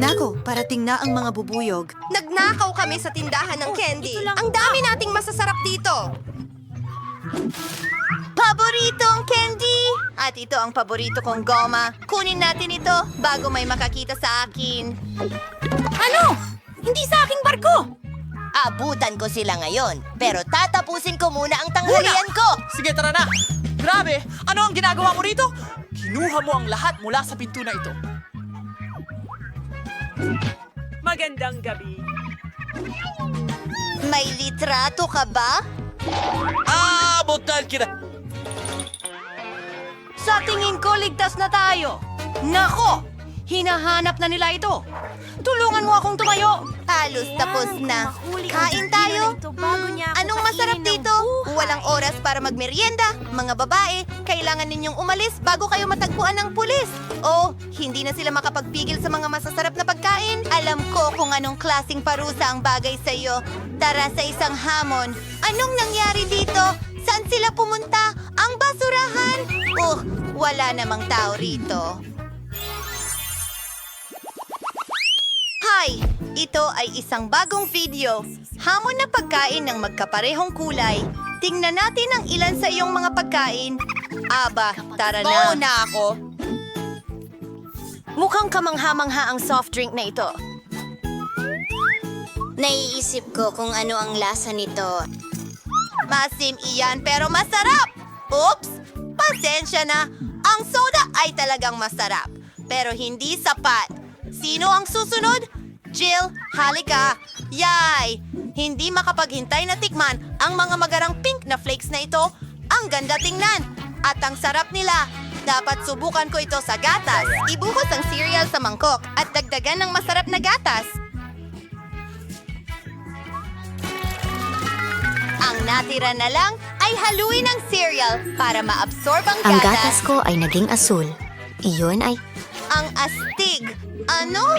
Nako, parating na ang mga bubuyog. Nagnakaw kami sa tindahan ng candy. Ang dami nating masasarap dito. Paboritong candy! At ito ang paborito kong goma. Kunin natin ito bago may makakita sa akin. Ano? Hindi sa aking barko! Abutan ko sila ngayon, pero tatapusin ko muna ang tanghalian ko. Sige, tara na! Grabe! Ano ang ginagawa mo rito? Kinuha mo ang lahat mula sa pinto na ito. Magandang gabi. May litrato ka ba? Abutan kita! Sa tingin ko, ligtas na tayo. Nako! Hinahanap na nila ito. Tulungan mo akong tumayo. Halos tapos na. Kain tayo. Hmm, anong masarap dito? Walang oras para magmerienda. Mga babae, kailangan ninyong umalis bago kayo matagpuan ng pulis. Oh, hindi na sila makapagpigil sa mga masasarap na pagkain. Alam ko kung anong klasing parusa ang bagay sa iyo. Tara sa isang hamon. Anong nangyari dito? Saan sila pumunta? Ang basurahan? Oh, wala namang tao rito. Hi! Ito ay isang bagong video. Hamon na pagkain ng magkaparehong kulay. Tingnan natin ang ilan sa iyong mga pagkain. Aba, tara na. na ako. Mukhang kamangha-mangha ang soft drink na ito. Naiisip ko kung ano ang lasa nito. Masim iyan pero masarap! Oops! Pasensya na. Ang soda ay talagang masarap. Pero hindi sapat. Sino ang susunod? Jill, halika. Yay! Hindi makapaghintay na tikman ang mga magarang pink na flakes na ito. Ang ganda tingnan. At ang sarap nila. Dapat subukan ko ito sa gatas. Ibuhos ang cereal sa mangkok at dagdagan ng masarap na gatas. Ang natira na lang ay haluin ang cereal para maabsorb ang Ang gatas. gatas ko ay naging asul. Iyon ay Ang astig. Ano?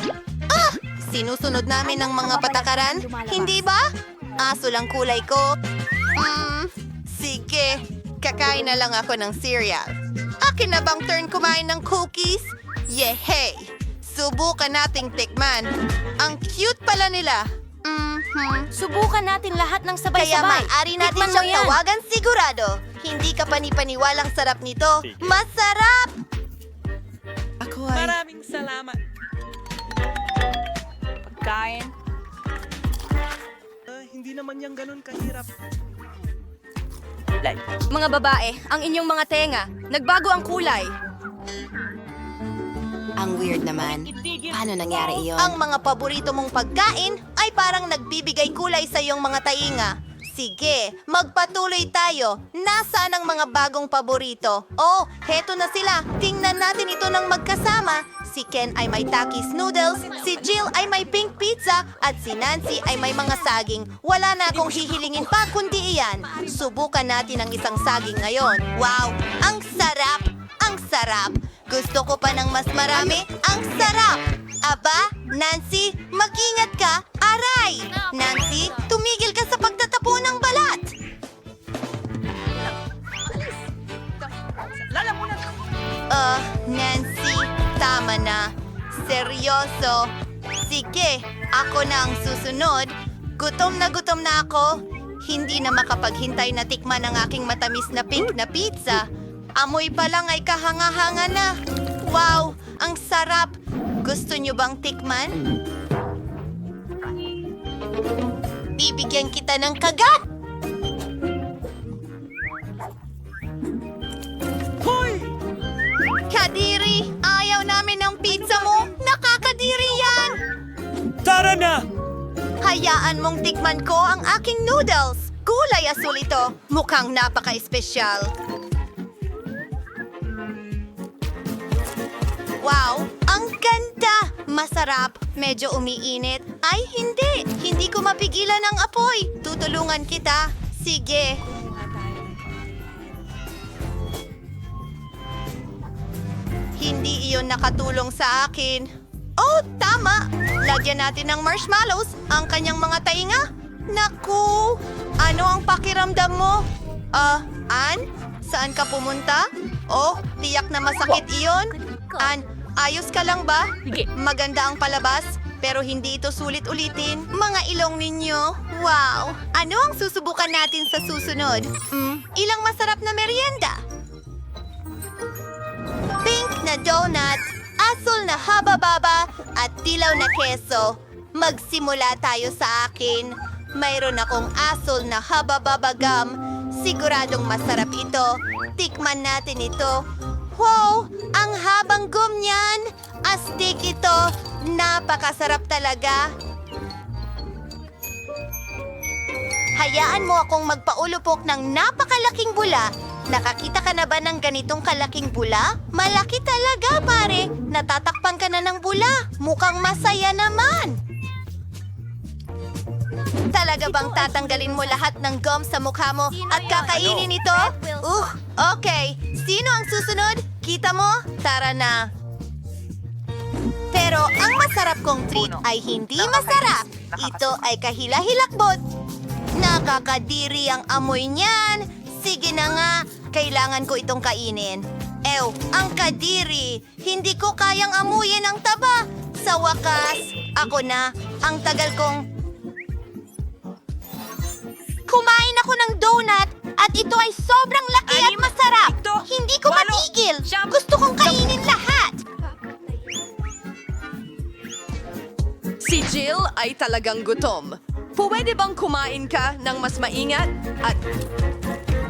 Ah! Sinusunod namin ang mga patakaran? Hindi ba? Aso lang kulay ko. Hmm, sige. Kakain na lang ako ng cereal. Akin na bang turn kumain ng cookies? Yehey! Subukan nating tikman. Ang cute pala nila. Mhm. Subukan natin lahat ng Kaya sabay-sabay. maaari natin Tikman siyang yan. tawagan sigurado. Hindi ka panipaniwalang sarap nito. Masarap! Ako ay... Maraming salamat. Pagkain. Ah, hindi naman yan ganun kahirap. Mga babae, ang inyong mga tenga, nagbago ang kulay. ang weird naman. Paano nangyari iyon? Ang mga paborito mong pagkain ay parang nagbibigay kulay sa iyong mga tainga. Sige, magpatuloy tayo. Nasaan ang mga bagong paborito? Oh, heto na sila. Tingnan natin ito ng magkasama. Si Ken ay may Takis noodles, si Jill ay may pink pizza, at si Nancy ay may mga saging. Wala na akong hihilingin pa kundi iyan. Subukan natin ang isang saging ngayon. Wow, ang sarap! Ang sarap! Gusto ko pa ng mas marami. Ang sarap! Aba, Nancy, mag-ingat ka! Aray! Nancy, tumigil ka sa pagtatapo ng balat! Uh, Nancy, tama na. Seryoso. Sige, ako na ang susunod. Gutom na gutom na ako. Hindi na makapaghintay na tikman ang aking matamis na pink na pizza. Amoy pa lang ay kahanga-hanga na. Wow, ang sarap. Gusto nyo bang tikman? Bibigyan kita ng kagat! Hoy! Kadiri, ayaw namin ng pizza mo. Nakakadiri yan! Tara na! Hayaan mong tikman ko ang aking noodles. Kulay asul ito. Mukhang napaka-espesyal. Wow! Masarap, medyo umiinit. Ay, hindi! Hindi ko mapigilan ang apoy. Tutulungan kita. Sige. Hindi iyon nakatulong sa akin. Oh, tama! Lagyan natin ng marshmallows ang kanyang mga tainga. Naku! Ano ang pakiramdam mo? Ah, Ann? Saan ka pumunta? Oh, tiyak na masakit iyon. Ann, ayos ka lang ba? Sige. Maganda ang palabas, pero hindi ito sulit ulitin. Mga ilong ninyo, wow! Ano ang susubukan natin sa susunod? Hmm, ilang masarap na merienda? Pink na donut, asul na haba-baba, at dilaw na keso. Magsimula tayo sa akin. Mayroon akong asul na haba-baba gum. Siguradong masarap ito. Tikman natin ito. Wow! Ang habang gum niyan! Astig ito! Napakasarap talaga! Hayaan mo akong magpaulupok ng napakalaking bula. Nakakita ka na ba ng ganitong kalaking bula? Malaki talaga, pare. Natatakpan ka na ng bula. Mukhang masaya naman. Talaga bang tatanggalin mo lahat ng gum sa mukha mo at kakainin ito? Uh, okay. Sino ang susunod? Kita mo? Tara na. Pero ang masarap kong treat ay hindi masarap. Ito ay kahila-hilakbot. Nakakadiri ang amoy niyan. Sige na nga, kailangan ko itong kainin. Ew, ang kadiri. Hindi ko kayang amuyin ang taba. Sa wakas, ako na. Ang tagal kong... Kumain ako ng donut at ito ay sobrang laki at Anim, masarap. pito, Hindi ko walo, matigil. siyam, Gusto kong kainin lahat. Si Jill ay talagang gutom. Pwede bang kumain ka ng mas maingat? At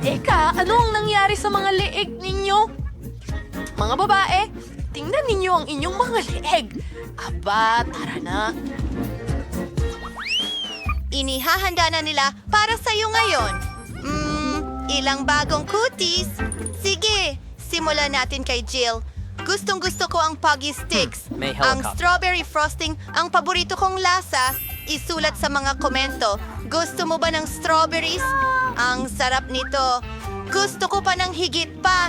Eka, ano ang nangyari sa mga leeg ninyo? Mga babae, tingnan ninyo ang inyong mga leeg. Aba, tara na. Inihahanda na nila para sa'yo ngayon. Hmm, ilang bagong kutis. Sige, simulan natin kay Jill. Gustong gusto ko ang Puggy Sticks. may ang strawberry frosting ang paborito kong lasa. Isulat sa mga komento. Gusto mo ba ng strawberries? Ang sarap nito. Gusto ko pa ng higit pa.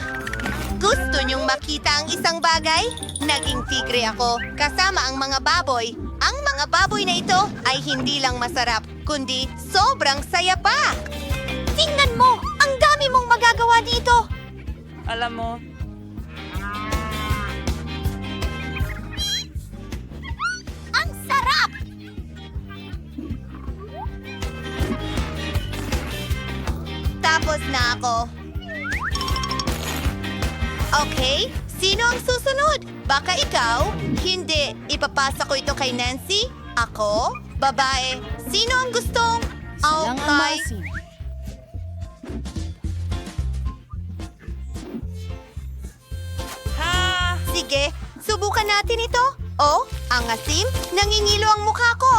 Gusto niyong makita ang isang bagay? Naging tigre ako, kasama ang mga baboy. Ang mga baboy na ito ay hindi lang masarap, kundi sobrang saya pa. Tingnan mo! Ang dami mong magagawa dito! Alam mo, Ang sarap! Tapos na ako. Okay, sino ang susunod? Baka ikaw? Hindi, ipapasa ko ito kay Nancy? Ako? Babae? Sino ang gustong? Okay. ha? Sige, subukan natin ito. Oh, ang asim, nangingilo ang mukha ko.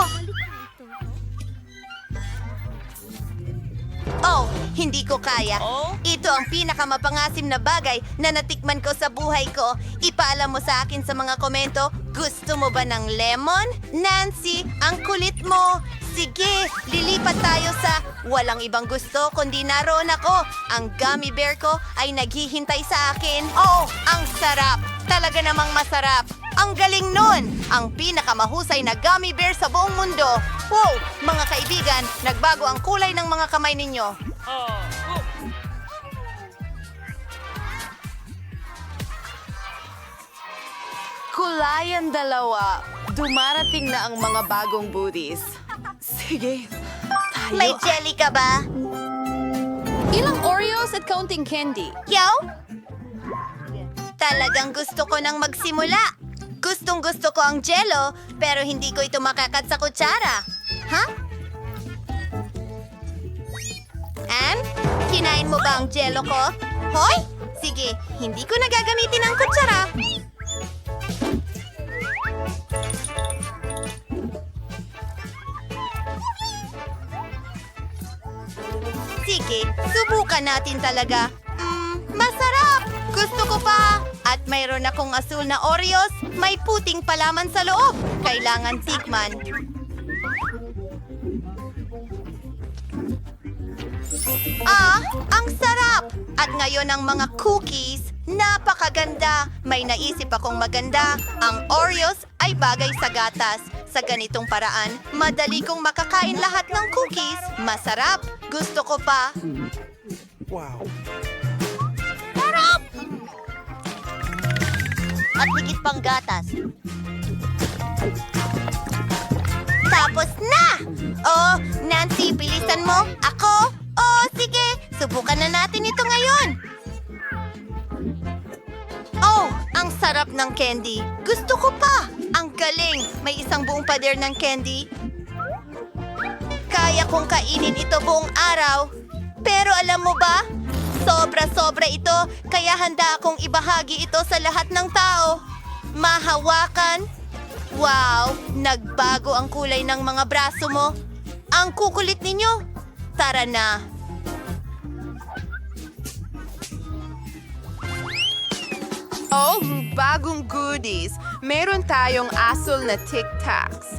Hindi ko kaya. Oh? Ito ang pinakamapangasim na bagay na natikman ko sa buhay ko. Ipaalam mo sa akin sa mga komento, gusto mo ba ng lemon? Nancy, ang kulit mo. Sige, lilipat tayo sa walang ibang gusto kundi naroon ako. Ang gummy bear ko ay naghihintay sa akin. Oh, ang sarap. Talaga namang masarap. Ang galing nun! Ang pinakamahusay na gummy bear sa buong mundo. Wow! Mga kaibigan, nagbago ang kulay ng mga kamay ninyo. Oh, oh. kulayan dalawa, dumarating na ang mga bagong booties. Sige, tayo. May jelly ka ba? Ilang Oreos at counting candy. Yaw? Talagang gusto ko nang magsimula. Gustong gusto ko ang jello, pero hindi ko ito makakat sa kutsara. Ha? Ann, kinain mo ba ang jello ko? Hoy! Sige, hindi ko nagagamitin ang kutsara. Sige, subukan natin talaga. Mm, masarap! Gusto ko pa! At mayroon akong asul na Oreos, may puting palaman sa loob. Kailangan tikman. Ang sarap! At ngayon ang mga cookies, napakaganda. May naisip akong maganda. Ang Oreos ay bagay sa gatas. Sa ganitong paraan, madali kong makakain lahat ng cookies. Masarap. Gusto ko pa. Wow. Sarap! at higit pang gatas. Tapos na! Oh, Nancy, bilisan mo. Ako? Subukan na natin ito ngayon. Oh, ang sarap ng candy. Gusto ko pa. Ang galing. May isang buong pader ng candy. Kaya kong kainin ito buong araw. Pero alam mo ba? Sobra-sobra ito, kaya handa akong ibahagi ito sa lahat ng tao. Mahawakan. Wow, nagbago ang kulay ng mga braso mo. Ang kukulit ninyo. Tara na. Oh, bagong goodies. Meron tayong asul na Tic Tacs.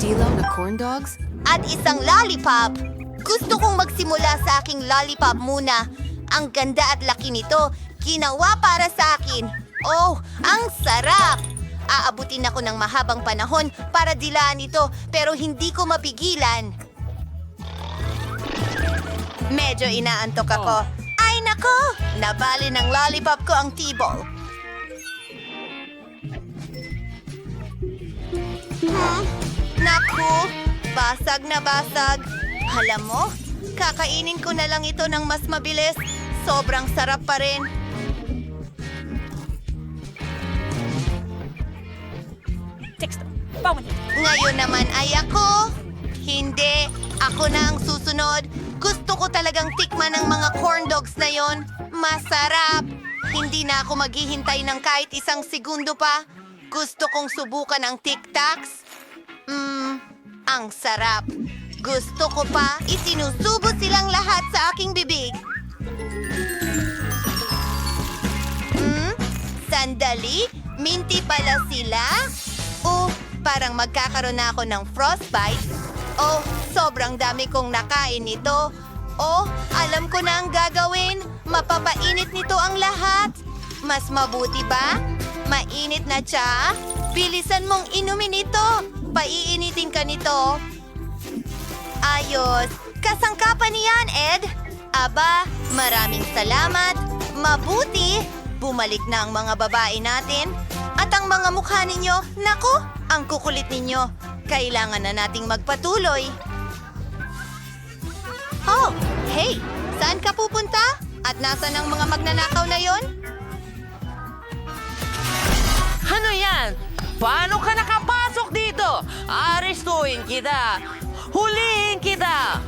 Dilaw na corn dogs? At isang lollipop. Gusto kong magsimula sa aking lollipop muna. Ang ganda at laki nito. Ginawa para sa akin. Oh, ang sarap! Aabutin ako ng mahabang panahon para dilaan ito pero hindi ko mapigilan. Medyo inaantok ako. Ay nako! Nabali ng lollipop ko ang tibol. Hmm? Naku! Basag na basag. Alam mo, kakainin ko na lang ito ng mas mabilis. Sobrang sarap pa rin. Ngayon naman ay ako. Hindi. Ako na ang susunod. Gusto ko talagang tikman ng mga corn dogs na yon. Masarap. Hindi na ako maghihintay ng kahit isang segundo pa. Gusto kong subukan ang Tic Tacs. Mmm, ang sarap. Gusto ko pa, isinusubo silang lahat sa aking bibig. Hmm? Sandali? Minty pala sila? Oh, parang magkakaroon na ako ng frostbite. Oh, sobrang dami kong nakain nito. Oh, alam ko na ang gagawin. Mapapainit nito ang lahat. Mas mabuti ba? Mainit na siya? Bilisan mong inumin ito. Paiinitin ka nito. Ayos. Kasangkapan niyan, Ed. Aba, maraming salamat. Mabuti. Bumalik na ang mga babae natin. At ang mga mukha ninyo, naku, ang kukulit ninyo. Kailangan na nating magpatuloy. Oh, hey! Saan ka pupunta? At nasan ang mga magnanakaw na yon? Ano yan? Paano ka nakapasok dito? Arestuin kita! Hulihin kita!